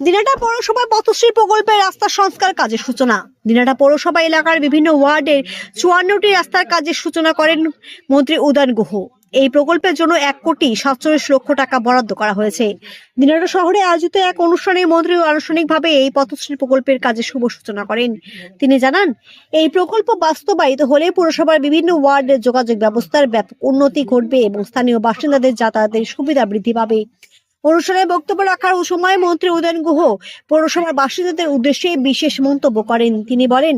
দিনাটা পৌরসভায় পথশ্রী প্রকল্পের রাস্তা সংস্কার কাজের সূচনা। দিনাটা পৌরসভা এলাকার বিভিন্ন ওয়ার্ডের চুয়ান্নটি রাস্তার কাজের সূচনা করেন মন্ত্রী উদয়ন গুহ। এই প্রকল্পের জন্য এক কোটি সাতচল্লিশ লক্ষ টাকা বরাদ্দ করা হয়েছে। দিনাটা শহরে আয়োজিত এক অনুষ্ঠানে মন্ত্রী আনুষ্ঠানিকভাবে এই পথশ্রী প্রকল্পের কাজে শুভ সূচনা করেন। তিনি জানান, এই প্রকল্প বাস্তবায়িত হলে পুরসভার বিভিন্ন ওয়ার্ডের যোগাযোগ ব্যবস্থার ব্যাপক উন্নতি ঘটবে এবং স্থানীয় বাসিন্দাদের যাতায়াতের সুবিধা বৃদ্ধি পাবে। অনুষ্ঠানে বক্তব্য রাখার সময় মন্ত্রী উদয়ন গুহ পৌরসভার বাসিন্দাদের উদ্দেশ্যে বিশেষ মন্তব্য করেন। তিনি বলেন,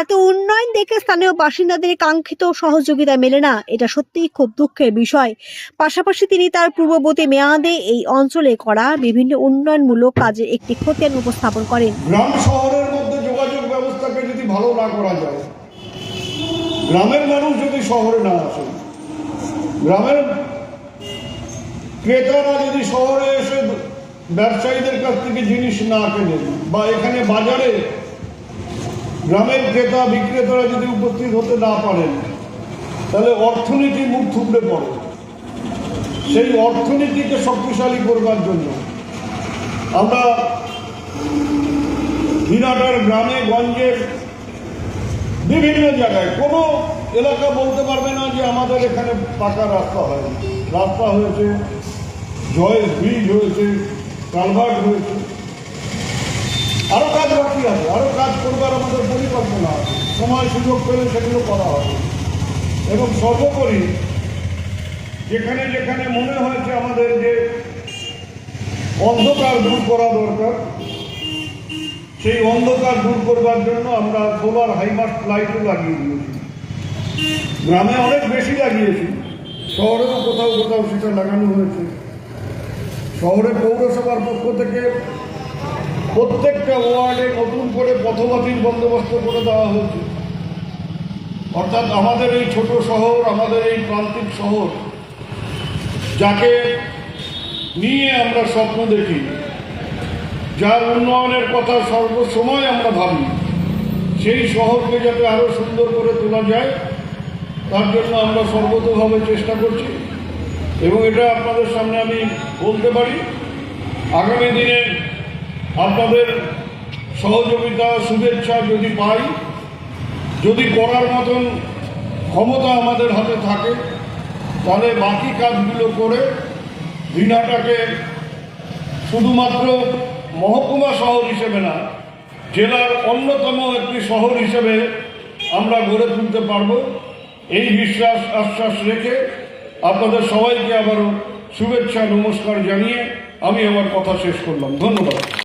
এত উন্নয়ন দেখে স্থানীয় বাসিন্দাদের কাঙ্ক্ষিত সহযোগিতা মেলে না, এটা সত্যিই খুব দুঃখের বিষয়। পাশাপাশি তিনি তার পূর্ববর্তী মেয়াদে এই অঞ্চলে করা বিভিন্ন উন্নয়নমূলক কাজের একটি খতিয়ান উপস্থাপন করেন। গ্রাম শহরের মধ্যে যোগাযোগ ব্যবস্থাকে যদি ভালো না করা যায়, গ্রামের মানুষ যদি শহরে না আসে, গ্রামের ক্রেতারা যদি শহরে এসে ব্যবসায়ীদের কাছ থেকে জিনিস না কেনেন বা এখানে বাজারে গ্রামের ক্রেতা বিক্রেতারা যদি উপস্থিত হতে না পারেন, তাহলে অর্থনীতি মুখ থুবড়ে পড়ে। সেই অর্থনীতিকে শক্তিশালী করবার জন্য আমরা দিনাটার গ্রামে, গঞ্জে, বিভিন্ন জায়গায়, কোনো এলাকা বলতে পারবে না যে আমাদের এখানে পাকা রাস্তা হয়নি। রাস্তা হয়েছে জয় ব্রিজ হয়েছে কালভার্ট হয়েছে আরও কাজ বাকি আছে আরও কাজ করবার আমাদের পরিকল্পনা আছে। সময় সুযোগ পেলে সেগুলো করা হবে। এবং সর্বোপরি, যেখানে যেখানে মনে হয়েছে আমাদের যে অন্ধকার দূর করা দরকার, সেই অন্ধকার দূর করবার জন্য আমরা সোলার হাইমাস্ট লাইটও লাগিয়ে দিয়েছি। গ্রামে অনেক বেশি লাগিয়েছি, শহরেও কোথাও কোথাও সেটা লাগানো হয়েছে। শহরে পৌরসভার পক্ষ থেকে প্রত্যেকটা ওয়ার্ডে নতুন করে পথবাতির বন্দোবস্ত করে দেওয়া হয়েছে। অর্থাৎ আমাদের এই ছোট শহর, আমাদের এই প্রান্তিক শহর, যাকে নিয়ে আমরা স্বপ্ন দেখি, যার উন্নয়নের কথা সর্বসময় আমরা ভাবি, সেই শহরকে যাতে আরও সুন্দর করে তোলা যায়, তার জন্য আমরা সর্বতভাবে চেষ্টা করছি। এবং এটা আপনাদের সামনে আমি বলতে পারি, আগামী দিনে আপনাদের সহযোগিতা, শুভেচ্ছা যদি পাই, যদি করার মতন ক্ষমতা আমাদের হাতে থাকে, তাহলে বাকি কাজগুলো করে দিনাটাকে শুধুমাত্র মহকুমা শহর হিসেবে না, জেলার অন্যতম একটি শহর হিসেবে আমরা গড়ে তুলতে পারব। এই বিশ্বাস, আশ্বাস রেখে আপনাদের সবাইকে আবারও শুভেচ্ছা নমস্কার জানিয়ে আমি আমার কথা শেষ করলাম। ধন্যবাদ।